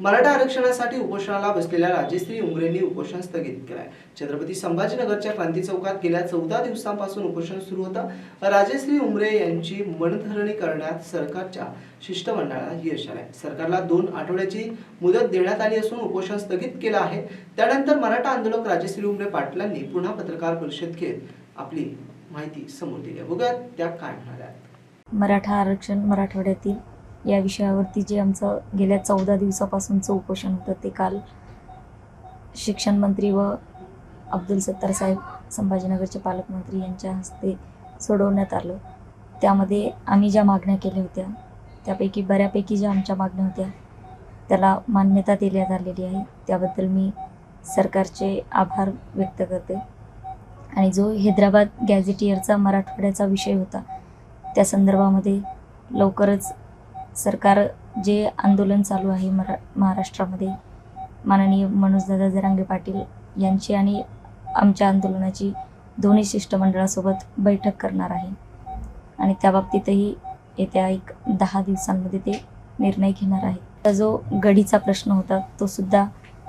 मराठा आरक्षणासाठी उपोषणाला बसलेल्या राजेश्री उमरेंनी उपोषण स्थगित केलंय. छत्रपती संभाजीनगरच्या क्रांती चौकात गेल्या चौदा दिवसांपासून उपोषण सुरू होतं. राजेश्री उमरे यांची मनधरणी करण्यात सरकारच्या शिष्टमंडळाला यश आलंय. सरकारला दोन आठवड्याची मुदत देण्यात आली असून उपोषण स्थगित केलं आहे. त्यानंतर मराठा आंदोलक राजेश्री उमरे पाटलांनी पुन्हा पत्रकार परिषद घेत आपली माहिती समोर दिली आहे. बघूयात त्या काय म्हणाल्या. मराठा आरक्षण मराठवाड्यातील या विषयावरती जे आमचं गेल्या चौदा दिवसापासूनचं उपोषण होतं ते काल शिक्षण मंत्री व अब्दुल सत्तार साहेब संभाजीनगरचे पालकमंत्री यांच्या हस्ते सोडवण्यात आलं. त्यामध्ये आम्ही ज्या मागण्या केल्या होत्या त्यापैकी बऱ्यापैकी ज्या आमच्या मागण्या होत्या त्याला मान्यता देण्यात आलेली आहे. त्याबद्दल मी सरकारचे आभार व्यक्त करते. आणि जो हैदराबाद गॅझेटियरचा मराठवाड्याचा विषय होता त्या संदर्भामध्ये लवकरच सरकार जे आंदोलन चालू आहे मरा महाराष्ट्रामध्ये माननीय मनोजदादा जरांगे पाटील यांची आणि आमच्या आंदोलनाची दोन्ही शिष्टमंडळासोबत बैठक करणार आहे. आणि त्या बाबतीतही येत्या एक दहा दिवसांमध्ये ते निर्णय घेणार आहे. आता जो गडीचा प्रश्न होता तो सुद्धा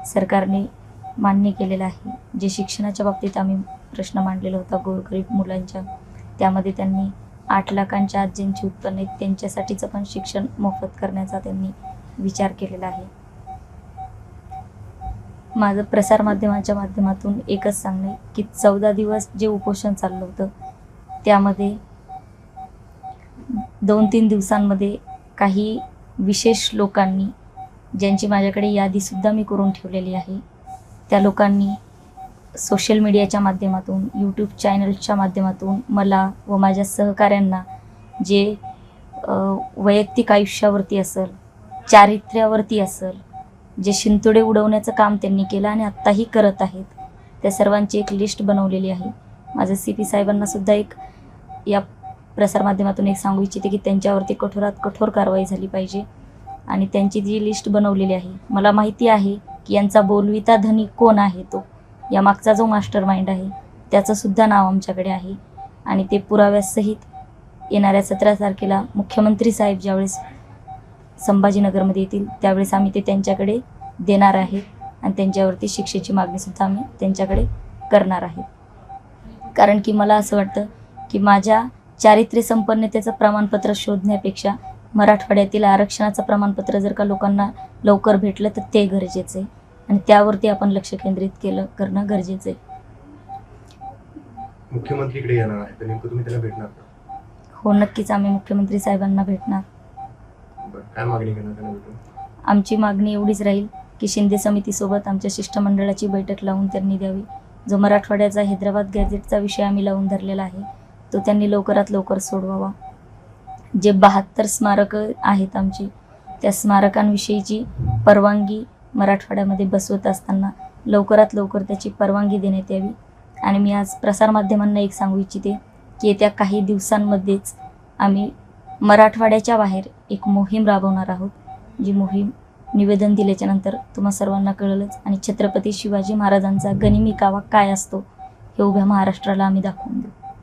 सरकारने मान्य केलेला आहे. जे शिक्षणाच्या बाबतीत आम्ही प्रश्न मांडलेला होता गोरगरीब मुलांच्या त्यामध्ये त्यांनी आठ लाखांच्या आजींची उत्पन्न आहेत त्यांच्यासाठीचं पण शिक्षण मोफत करण्याचा त्यांनी विचार केलेला आहे. माझं प्रसारमाध्यमाच्या माध्यमातून एकच सांगणं की चौदा दिवस जे उपोषण चाललं होतं त्यामध्ये दोन तीन दिवसांमध्ये काही विशेष लोकांनी ज्यांची माझ्याकडे यादीसुद्धा मी करून ठेवलेली आहे त्या लोकांनी सोशल मीडियाच्या माध्यमातून यूट्यूब चॅनल्सच्या माध्यमातून मला व माझ्या सहकाऱ्यांना जे वैयक्तिक आयुष्यावरती असेल चारित्र्यावरती असेल जे शिंतोडे उडवण्याचं काम त्यांनी केलं आणि आत्ताही करत आहेत त्या सर्वांची एक लिस्ट बनवलेली आहे. माझं सी पी साहेबांनासुद्धा एक या प्रसारमाध्यमातून एक सांगू इच्छिते की त्यांच्यावरती कठोरात कठोर कारवाई झाली पाहिजे आणि त्यांची जी लिस्ट बनवलेली आहे मला माहिती आहे की यांचा बोलविता धनी कोण आहे तो? या मागचा जो मास्टर माइंड आहे त्याचंसुद्धा नाव आमच्याकडे आहे. आणि ते पुराव्यासहित येणाऱ्या सतरा तारखेला मुख्यमंत्री साहेब ज्यावेळेस संभाजीनगरमध्ये येतील त्यावेळेस आम्ही ते त्यांच्याकडे देणार आहे. आणि त्यांच्यावरती शिक्षेची मागणीसुद्धा आम्ही त्यांच्याकडे करणार आहे. कारण की मला असं वाटतं की माझ्या चारित्र्य संपन्नतेचं प्रमाणपत्र शोधण्यापेक्षा मराठवाड्यातील आरक्षणाचं प्रमाणपत्र जर का लोकांना लवकर भेटलं तर ते गरजेचं आहे. आणि त्यावरती आपण लक्ष केंद्रित केलं करणं गरजेचं आहे. मुख्यमंत्रीकडे येणार आहे तर नेमकं तुम्ही त्यांना भेटणार का? हो नक्कीच आम्ही मुख्यमंत्री साहेबांना भेटणार. बरं काय मागणी करणार त्यांना भेटून? आमची मागणी एवढीच राहील की शिंदे समितीसोबत आमच्या शिष्टमंडळाची बैठक लावून त्यांनी द्यावी. जो मराठवाड्याचा हैदराबाद गॅझेटचा विषय आम्ही लावून धरलेला आहे तो त्यांनी लवकरात लवकर सोडवावा. जे बहात्तर स्मारकं आहेत आमची त्या स्मारकांविषयीची परवानगी मराठवाड्यामध्ये बसवत असताना लवकरात लवकर त्याची परवानगी देण्यात यावी. आणि मी आज प्रसारमाध्यमांना एक सांगू इच्छिते की येत्या काही दिवसांमध्येच आम्ही मराठवाड्याच्या बाहेर एक मोहीम राबवणार आहोत जी मोहीम निवेदन दिल्याच्या नंतर तुम्हा सर्वांना कळलंच. आणि छत्रपती शिवाजी महाराजांचा गनिमी कावा काय असतो हे उभ्या महाराष्ट्राला आम्ही दाखवून देऊ.